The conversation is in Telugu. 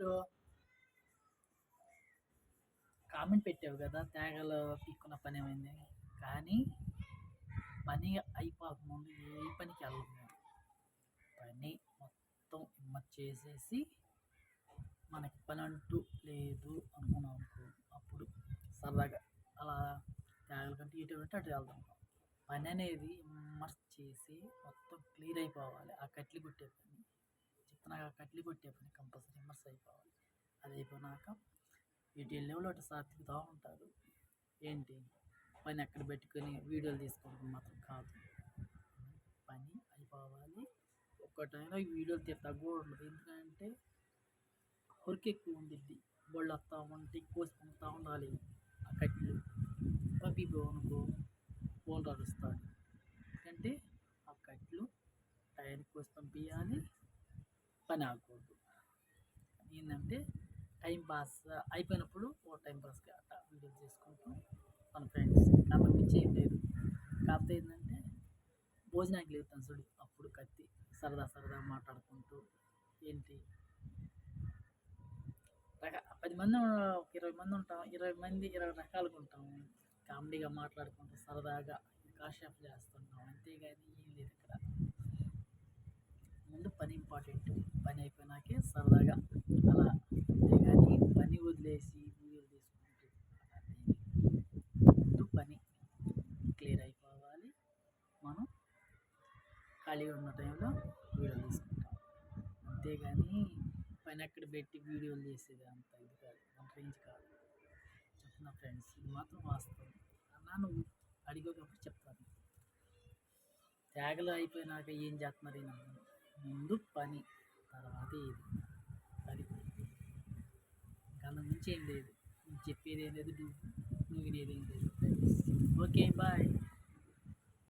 ఫస్ట్ కామెంట్ పెట్టావు కదా తేగలు పీక్కున్న పని ఏమైంది? కానీ పని అయిపోకముందు ఏ పనికి వెళ్ళము పని మొత్తం హిమ్మత్ చేసేసి మనకి పని అంటూ లేదు అనుకున్నాం అనుకో అప్పుడు సరదాగా అలా తేగల కంటే ఇటు అంటే అటు వెళ్దాం. పని అనేది ఇమ్మర్స్ చేసి మొత్తం క్లియర్ అయిపోవాలి. ఆ కట్లు కొట్టే పని. నాకు ఆ కట్లు కొట్టే పని కంపల్సరీ ఇమ్మర్స్ అయిపోవాలి. అది అయిపోయినాక ఇటు వెళ్ళేవాళ్ళు అటు సాత్వికుతూ ఉంటారు. ఏంటి? పని ఎక్కడ పెట్టుకొని వీడియోలు తీసుకోవడం మాత్రం కాదు. పని అయిపోవాలి. ఒక్క టైంలో ఈ వీడియోలు తీసి తగ్గకూడదు ఎందుకంటే వర్క్ ఎక్కువ ఉండిద్ది. బళ్ళు వస్తూ ఉంటే కోసి పంపుతూ ఉండాలి ఆ కట్లు పంపిపోనుకో ఫోన్ రాలుస్తాడు ఎందుకంటే ఆ కట్లు టైంకి కోసి పంపించాలి పని ఆగకూడదు. ఏంటంటే టైం పాస్ అయిపోయినప్పుడు ఓ టైం పాస్గా అట్లా వీడియో చేసుకుంటూ మన ఫ్రెండ్స్ కాబట్టి మించి ఏం లేదు. కాకపోతే ఏంటంటే భోజనానికి లేపుతాను చూడు అప్పుడు కత్తి సరదా సరదా మాట్లాడుకుంటూ ఏంటి? రక పది మంది ఒక ఇరవై మంది ఉంటాం ఇరవై మంది ఇరవై రకాలుగా ఉంటాం. కామెడీగా మాట్లాడుకుంటూ సరదాగా కాషాప్ చేస్తుంటాం. అంతేగాని ఏం లేదు ఇక్కడ. ముందు పని ఇంపార్టెంట్ పని అయిపోయినాకే సరదాగా అలా అంతేగాని పని వదిలేసి వీడియోలు తీసుకుంటూ అలా లేదు. ముందు పని క్లియర్ అయిపోవాలి మనం ఖాళీగా ఉన్న టైంలో వీడియోలు తీసుకుంటాం. అంతేగాని పైన అక్కడ పెట్టి వీడియోలు చేసేది అంత ఇది కాదు అంత రేంజ్ కాదు. చెప్తున్నా ఫ్రెండ్స్ ఇది మాత్రం వాస్తవం. అన్నా నువ్వు అడిగేటప్పుడు చెప్తాను. త్యాగలు అయిపోయినాక ఏం చేస్తున్నారు నన్ను? ముందు పని తర్వాత ఇది అది. అంతకు మించి ఏం లేదు. నువ్వు చెప్పేది ఏం లేదు నువ్వు నువ్వు వినేది ఏం లేదు. Okay bye.